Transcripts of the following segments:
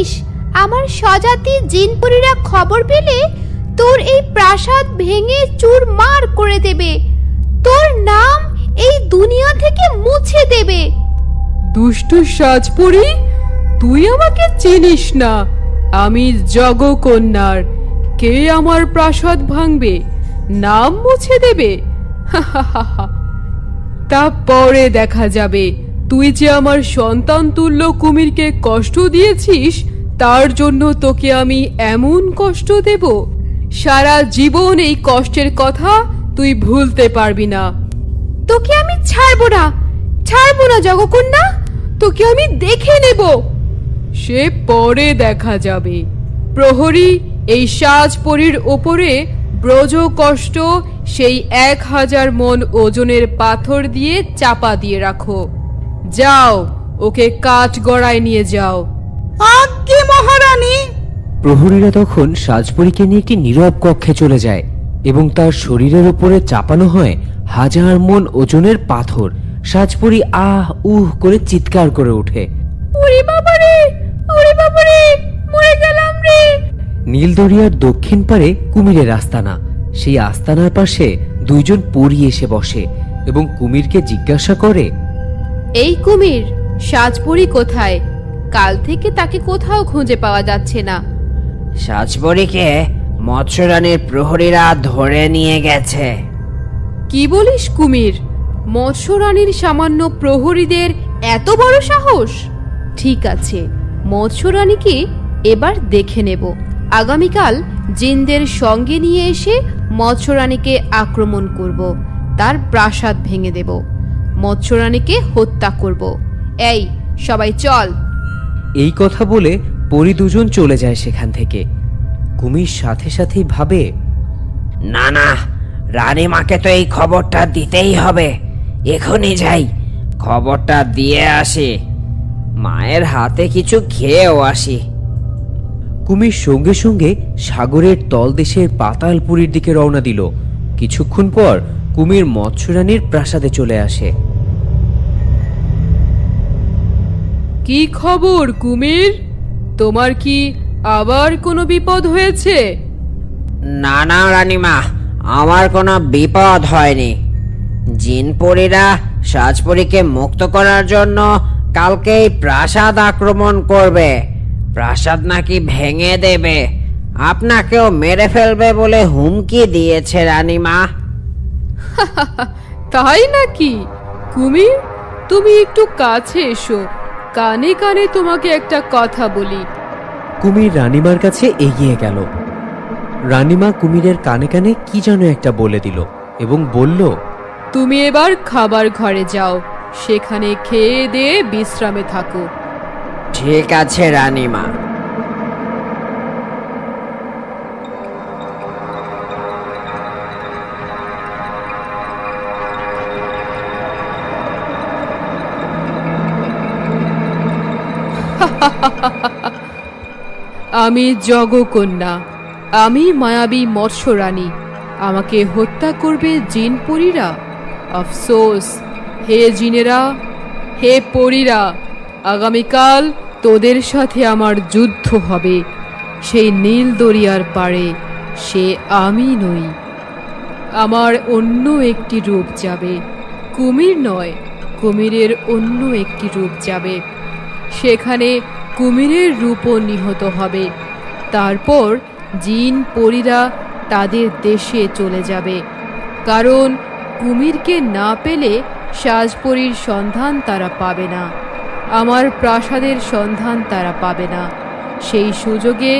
জানিস, আমার স্বজাতি জিনপুরীরা খবর পেলে তোর এই প্রাসাদ ভেঙে চুরমার করে দেবে। তোর নাম এই দুনিয়া থেকে মুছে দেবে। দুষ্টু সাজপুরি, তুই আমাকে চিনিস না। আমি জগকন্যার। কে আমার প্রাসাদ ভাঙবে? নাম মুছে দেবে? তা পরে দেখা যাবে। তুই যে আমার সন্তান তুল্য কুমিরকে কষ্ট দিয়েছিস তার জন্য তোকে আমি এমন কষ্ট দেব? সারা জীবন এই কষ্টের কথা তুই ভুলতে পারবি না। তোকে আমি ছাড়বো না। ছাড়বো না জগকন্যা। তোকে আমি দেখে নেব। সে পরে দেখা যাবে। প্রহরী এই সাজপরীর ওপরে ব্রজ কষ্ট সেই এক হাজার মন ওজনের পাথর দিয়ে চাপা দিয়ে রাখো। যাও ওকে কাঠ গড়ায় নিয়ে যাও। মহারানী। প্রহরীরা তখন সাজপরীকে নিয়ে একটি নীরব কক্ষে চলে যায় এবং তার শরীরের উপরে চাপানো হয় হাজার মন ওজনের পাথর। সাজপরী আহ উহ করে চিৎকার করে ওঠে। ওরে বাবারে ওরে বাবারে মরে গেলাম রে। নীলদরিয়ার দক্ষিণ পারে কুমিরের আস্তানা। সেই আস্তানার পাশে দুইজন পরী এসে বসে এবং কুমিরকে জিজ্ঞাসা করে এই কুমির সাজপুরি কোথায়? কাল থেকে তাকে কোথাও খুঁজে পাওয়া যাচ্ছে না। সাজবরীকে মৎস্যরানীর প্রহরীরা ধরে নিয়ে গেছে। কি বলিস কুমির? মৎস্যরানীর সামান্য প্রহরীদের এত বড় সাহস? ঠিক আছে মৎস্যরানীকে এবার দেখে নেব। আগামীকাল জিনদের সঙ্গে নিয়ে এসে মৎস্যরানীকে আক্রমণ করব তার প্রাসাদ ভেঙে দেব। মৎস্যরানীকে হত্যা করব। এই সবাই চল। এই কথা বলে পরী দুজন চলে যায় সেখান থেকে। কুমির সাথে সাথেই ভাবে, না না রানীমাকে তো এই খবরটা দিতেই হবে। এখনই যাই, খবরটা দিয়ে আসি। মায়ের হাতে কিছু খেয়েও আসি। কুমির সঙ্গে সঙ্গে সাগরের তলদেশের পাতালপুরীর দিকে রওনা দিল। কিছুক্ষণ পর কুমির মৎস্যরানীর প্রাসাদে চলে আসে। কি খবর কুমির? তোমার কি আবার কোনো বিপদ হয়েছে? না না রানীমা আমার কোনো বিপদ হয়নি। জিনপরীরা সাজপরীকে মুক্ত করার জন্য কালকেই প্রাসাদ আক্রমণ করবে। প্রাসাদ নাকি ভেঙে দেবে। আপনাকেও মেরে ফেলবে বলে হুমকি দিয়েছে রানীমা। তাই নাকি? কুমির তুমি একটু কাছে এসো। কানে কানে তোমাকে একটা কথা বলি। কুমির রানিমার কাছে এগিয়ে গেল। রানিমা কুমিরের কানে কানে কি যেন একটা বলে দিল এবং বলল তুমি এবার খাবার ঘরে যাও সেখানে খেয়ে দিয়ে বিশ্রামে থাকো। ঠিক আছে রানীমা। আমি জগকন্যা। আমি মায়াবী মৎস্যরানী। আমাকে হত্যা করবে জিন পরীরা? আফসোস। হে জিনেরা, হে পরীরা, আগামীকাল তোদের সাথে আমার যুদ্ধ হবে। সেই নীল দরিয়ার পাড়ে সে আমি নই। আমার অন্য একটি রূপ যাবে। কুমির নয়, কুমিরের অন্য একটি রূপ যাবে। সেখানে কুমিরের রূপও নিহত হবে। তারপর জিন পরীরা তাদের দেশে চলে যাবে। কারণ কুমিরকে না পেলে সাজপরীর সন্ধান তারা পাবে না। আমার প্রাসাদের সন্ধান তারা পাবে না। সেই সুযোগে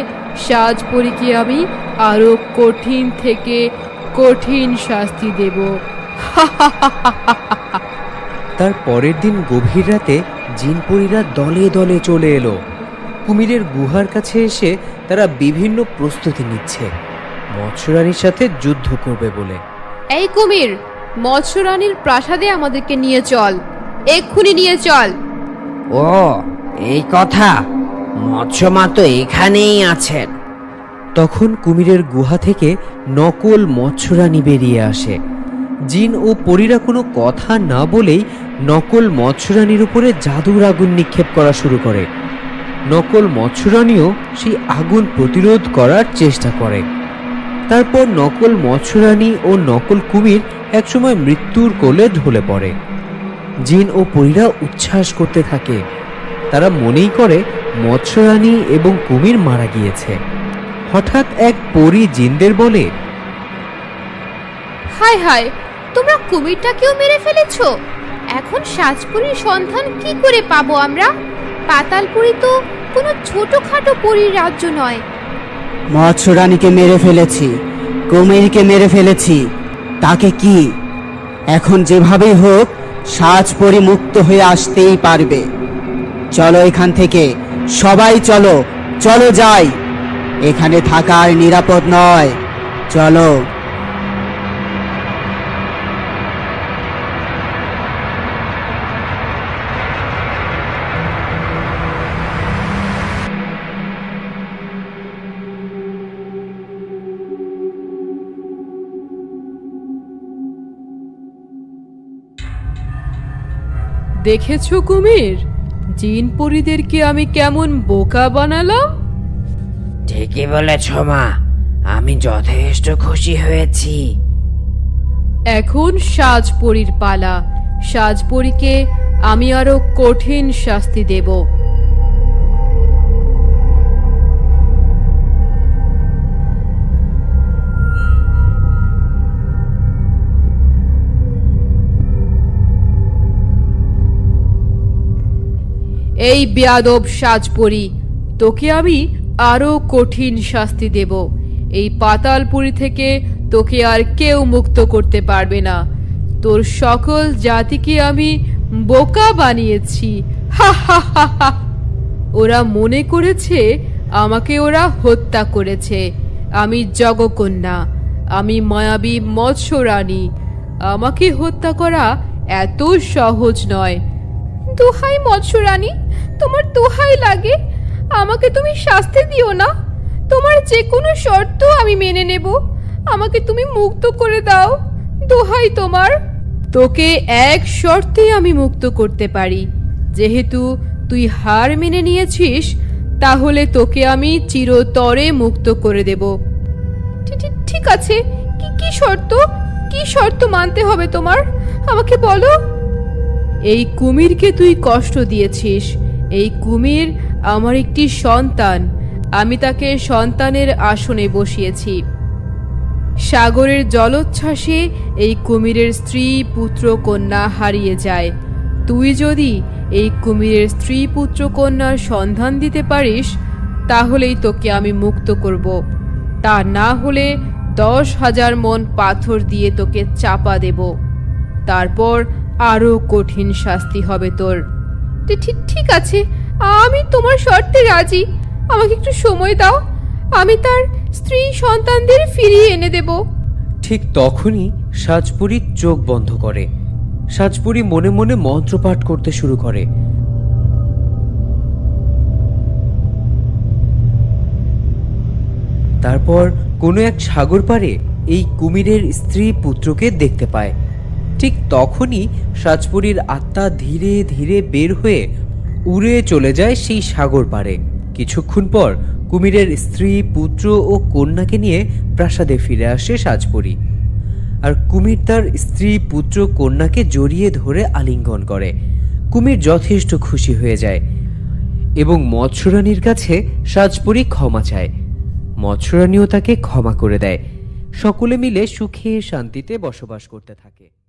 সাজপরীকে আমি আরও কঠিন থেকে কঠিন শাস্তি দেব। তার পরের দিন গভীর রাতে জিনপরীরা দলে দলে চলে এলো। কুমিরের গুহার কাছে এসে তারা বিভিন্ন প্রস্তুতি নিচ্ছে। মৎস্যরানীর সাথে যুদ্ধ করবে বলে। এই কুমির মৎস্যরানীর প্রাসাদে আমাদেরকে নিয়ে চল। এক্ষুনি নিয়ে চল। ও এই কথা। মৎস্যমা তো এখানেই আছেন। তখন কুমিরের গুহা থেকে নকল মৎস্যরানী বেরিয়ে আসে। জিন ও পরীরা কোনো কথা না বলেই নকল মৎস্যরানীর উপরে জাদুর আগুন নিক্ষেপ করা শুরু করে। নকল মৎস্যরানীও সেই আগুন প্রতিরোধ করার চেষ্টা করে। তারপর নকল মৎস্যরানী ও নকল কুমির একসময় মৃত্যুর কোলে ঢলে পড়ে। জিন ও পরীরা উচ্ছ্বাস করতে থাকে। তারা মনেই করে মৎস্যরানী এবং কুমির মারা গিয়েছে। হঠাৎ এক পরী জিনদের বলে, হায় হায়, তোমরা কুমিরটাকেও মেরে ফেলেছো? এখন সাজপুরীর সন্ধান কি করে পাবো আমরা? পাতালপুরি তো কোনো ছোটখাটো পুরীর রাজ্য নয়। মৎস্যরানীকে মেরে ফেলেছি, কুমিরকে মেরে ফেলেছি, তাকে কি? এখন যেভাবেই হোক সাজ মুক্ত হয়ে আসতেই পারবে। চলো এখান থেকে, সবাই চলো চলো যাই। এখানে থাকা আর নিরাপদ নয়। চলো। দেখেছ কুমির? জিন পরিদেরকে আমি কেমন বোকা বানালাম? ঠিকই বলেছ মা। আমি যথেষ্ট খুশি হয়েছি। এখন সাজপরির পালা। সাজপরিকে আমি আরও কঠিন শাস্তি দেব। এই বেয়াদব সাজপরি তোকে আমি আরও কঠিন শাস্তি দেব। এই পাতালপুরি থেকে তোকে আর কেউ মুক্ত করতে পারবে না। তোর সকল জাতিকে আমি বোকা বানিয়েছি। ওরা মনে করেছে আমাকে ওরা হত্যা করেছে। আমি জগকন্যা, আমি মায়াবী মৎস্য রানী আমাকে হত্যা করা এত সহজ নয়। দোহাই মৎস্যরানী, তোমার দোহাই লাগে। আমাকে তুমি শাস্তি দিও না। তোমার যে কোনো শর্ত আমি মেনে নেব। আমাকে তুমি মুক্ত করে দাও, দোহাই তোমার। তোকে এক শর্তে আমি মুক্ত করতে পারি। যেহেতু তুই হার মেনে নিয়েছিস, তাহলে তোকে আমি চিরতরে মুক্ত করে দেব। ঠিক আছে। কি কি শর্ত? কি শর্ত মানতে হবে তোমার? আমাকে বলো। এই কুমিরকে তুই কষ্ট দিয়েছিস। এই কুমির আমার একটি সন্তান। আমি তাকে সন্তানের আসনে বসিয়েছি। সাগরের জলোচ্ছ্বাসে এই কুমিরের স্ত্রী পুত্র কন্যা হারিয়ে যায়। তুই যদি এই কুমিরের স্ত্রী পুত্র কন্যার সন্ধান দিতে পারিস, তাহলেই তোকে আমি মুক্ত করব। তা না হলে দশ হাজার মন পাথর দিয়ে তোকে চাপা দেব। তারপর আরও কঠিন শাস্তি হবে তোর। ঠিক আছে, আমি তোমার শর্তে রাজি। আমাকে একটু সময় দাও, আমি তার স্ত্রী সন্তানদের ফিরিয়ে এনে দেব। ঠিক তখনই সাজপুরি চোখ বন্ধ করে। সাজপুরি মনে মনে মন্ত্রপাঠ করতে শুরু করে। তারপর কোনো এক সাগর পারে এই কুমিরের স্ত্রী পুত্রকে দেখতে পায়। ঠিক তখনই সাজপুরীর আত্মা ধীরে ধীরে বের হয়ে উড়ে চলে যায় সেই সাগর পারে কিছুক্ষণ পর কুমিরের স্ত্রী, পুত্র ও কন্যাকে নিয়ে প্রাসাদে ফিরে আসে সাজপুরী। আর কুমির তার স্ত্রী, পুত্র, কন্যাকে জড়িয়ে ধরে আলিঙ্গন করে। কুমির যথেষ্ট খুশি হয়ে যায় এবং মৎস্যরানীর কাছে সাজপুরী ক্ষমা চায়। মৎস্যরানীও তাকে ক্ষমা করে দেয়। সকলে মিলে সুখে শান্তিতে বসবাস করতে থাকে।